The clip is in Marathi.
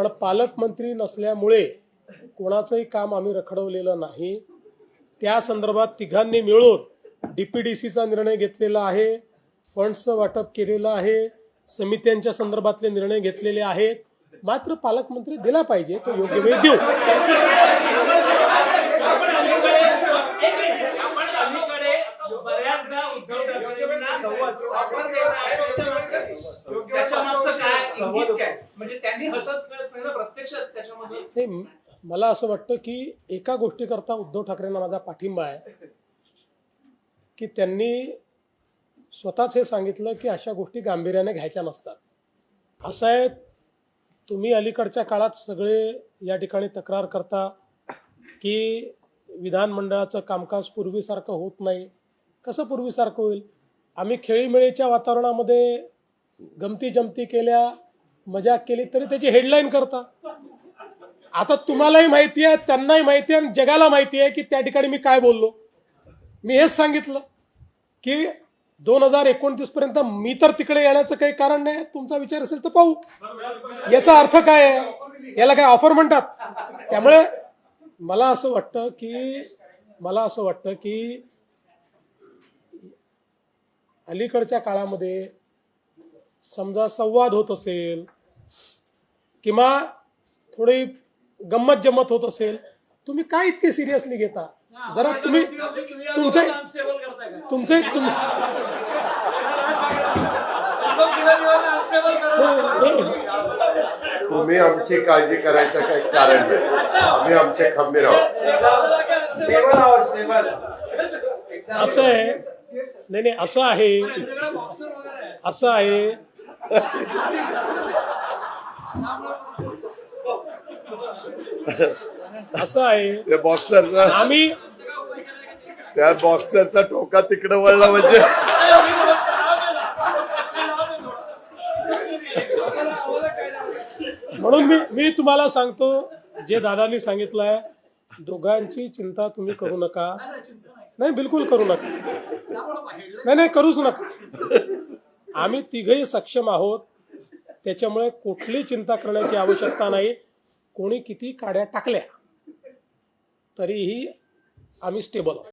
पण पालकमंत्री नसल्यामुळे कोणाचंही काम आम्ही रखडवलेलं नाही. त्या संदर्भात तिघांनी मिळून डीपीडीसीचा निर्णय घेतलेला आहे. फंड्सचं वाटप केलेलं आहे. समित्यांच्या संदर्भातले निर्णय घेतलेले आहेत. मात्र पालकमंत्री दिला पाहिजे तो योग्य वेळ देऊ. इंगित काय म्हणजे त्यांनी हसत प्रत्यक्ष त्याच्यामध्ये हे मला असं वाटतं की एका गोष्टीकरता उद्धव ठाकरेंना माझा पाठिंबा आहे. की त्यांनी स्वतःच हे सांगितलं की अशा गोष्टी गांभीर्याने घ्यायच्या नसतात. असं आहे तुम्ही अलीकडच्या काळात सगळे या ठिकाणी तक्रार करता की विधानमंडळाचं कामकाज पूर्वीसारखं होत नाही. कसं पूर्वीसारखं होईल? आम्ही खेळीमेळीच्या वातावरणामध्ये गमती जमती केल्या मजाक केली तरी त्याची हेडलाईन करता. आता तुम्हालाही माहिती आहे त्यांनाही माहिती आहे आणि जगाला माहिती आहे की त्या ठिकाणी मी काय बोललो. मी हेच सांगितलं की दोन हजार एकोणतीस पर्यंत मी तर तिकडे येण्याचं काही कारण नाही. तुमचा विचार असेल तर पाहू. याचा अर्थ काय आहे? याला काय ऑफर म्हणतात? त्यामुळे मला असं वाटतं की मला असं वाटतं की अलीकडच्या काळामध्ये समजा संवाद होत असेल किंवा थोडी गंमत जम्मत होत असेल तुम्ही काय इतके सिरियसली घेता? जरा तुम्ही तुमचे तुमचे तुम तुम्ही आमची काळजी करायचं काही कारण नाही. आम्ही आमचे खंबीर आहोत. असं आहे. नाही नाही असं आहे. असं आहे. असं आहे. ते बॉक्सरचा आम्ही त्या बॉक्सरचा टोका तिकडे वळला म्हणजे. म्हणून मी मी तुम्हाला सांगतो जे दादांनी सांगितलं आहे दोघांची चिंता तुम्ही करू नका. नाही बिलकुल करू नका. नाही नाही करूच नका. आम्ही तिघही सक्षम आहोत. त्याच्यामुळे कुठली चिंता करण्याची आवश्यकता नाही. कोणी किती काड्या टाकल्या तरीही आम्ही स्टेबल आहोत.